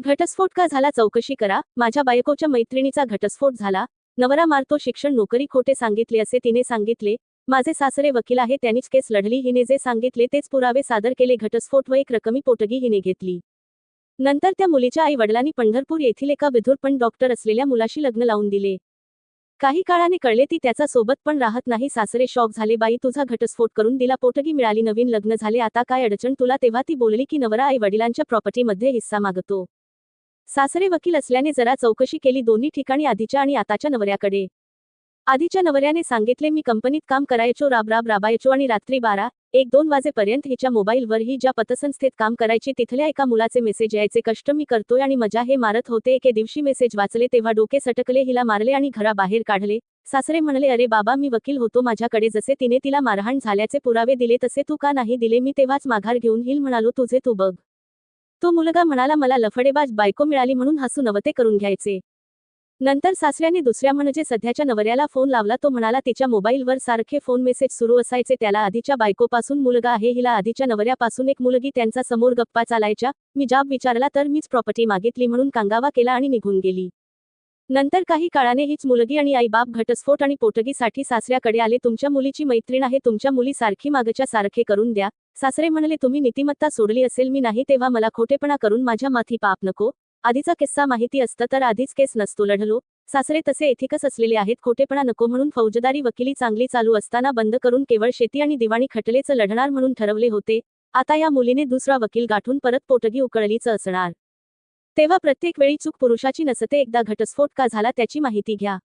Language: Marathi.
घटस्फोट का झाला चौकशी करा. माझ्या बायकोच्या मैत्रिणीचा घटस्फोट झाला. नवरा मारतो शिक्षण नोकरी खोटे सांगितले असे तिने सांगितले. माझे सासरे वकील आहे त्यांनीच केस लढली. हिने जे सांगितले तेच पुरावे सादर केले. घटस्फोट व एक रकमी पोटगी हिने घेतली. नंतर त्या मुलीच्या आई वडिलांनी पंढरपूर येथील एका विधुर पण डॉक्टर असलेल्या मुलाशी लग्न लावून दिले. काही काळाने कळले ती त्याचा सोबत पण राहत नाही. सासरे शॉक झाले बाई तुझा घटस्फोट करून दिला. पोटगी मिळाली नवीन लग्न झाले. आता काय अडचण? तुला तेव्हा ती बोलली की नवरा आई वडिलांच्या प्रॉपर्टीमध्ये हिस्सा मागतो. सासरे वकील असल्याने जरा चौकशी केली दोन्ही ठिकाणी आधीच्या आणि आताच्या नवऱ्याकडे. आधीच्या नवऱ्याने सांगितले मी कंपनीत काम करायचो राब राब राबायचो आणि रात्री बारा एक दोन वाजेपर्यंत हिच्या मोबाईलवर ही ज्या पतसंस्थेत काम करायची तिथल्या एका मुलाचे मेसेज यायचे कष्ट मी करतोय आणि मजा हे मारत होते एके दिवशी मेसेज वाचले तेव्हा डोके सटकले हिला मारले आणि घराबाहेर काढले. सासरे म्हणले अरे बाबा मी वकील होतो माझ्याकडे जसे तिने तिला मारहाण झाल्याचे पुरावे दिले तसे तू का नाही दिले? मी तेव्हाच माघार घेऊन हिल म्हणालो तुझे तू बघ. तो मुलगा म्हणाला मला लफडेबाज बायको मिळाली म्हणून हसू नवते करून घ्यायचे. नंतर सासऱ्याने दुसऱ्या म्हणजे सध्याच्या नवऱ्याला फोन लावला. तो म्हणाला तिच्या मोबाईलवर सारखे फोन मेसेज सुरू असायचे. त्याला आधीच्या बायकोपासून मुलगा आहे. हिला आधीच्या नवऱ्यापासून एक मुलगी त्यांचा समोर गप्पा चालायच्या. मी जाब विचारला तर मीच प्रॉपर्टी मागितली म्हणून कांगावा केला आणि निघून गेली. नंतर काही काळाने हीच मुलगी आणि आई बाप घटस्फोट आणि पोटगीसाठी सासऱ्याकडे आले. तुमच्या मुलीची मैत्रीण आहे. तुमच्या मुली सारखी मागच्या सारखे करून द्या. सासरे म्हणले तुम्ही नीतिमत्ता सोडली असेल मी नाही तेव्हा मला खोटेपणा करून माझ्या माथी पाप नको. आधीचा किस्सा माहिती असतं तर आधीच केस नसतो लढलो. सासरे तसे एथिकस असलेले आहेत. खोटेपणा नको म्हणून फौजदारी वकिली चांगली चालू असताना बंद करून केवळ शेती आणि दिवाणी खटलेचं लढणार म्हणून ठरवले होते. आता या मुलीने दुसरा वकील गाठून परत पोटगी उकळलीच असणार. तेव्हा प्रत्येक वेळी चूक पुरुषाची नसते एकदा घटस्फोट का झाला त्याची माहिती घ्या.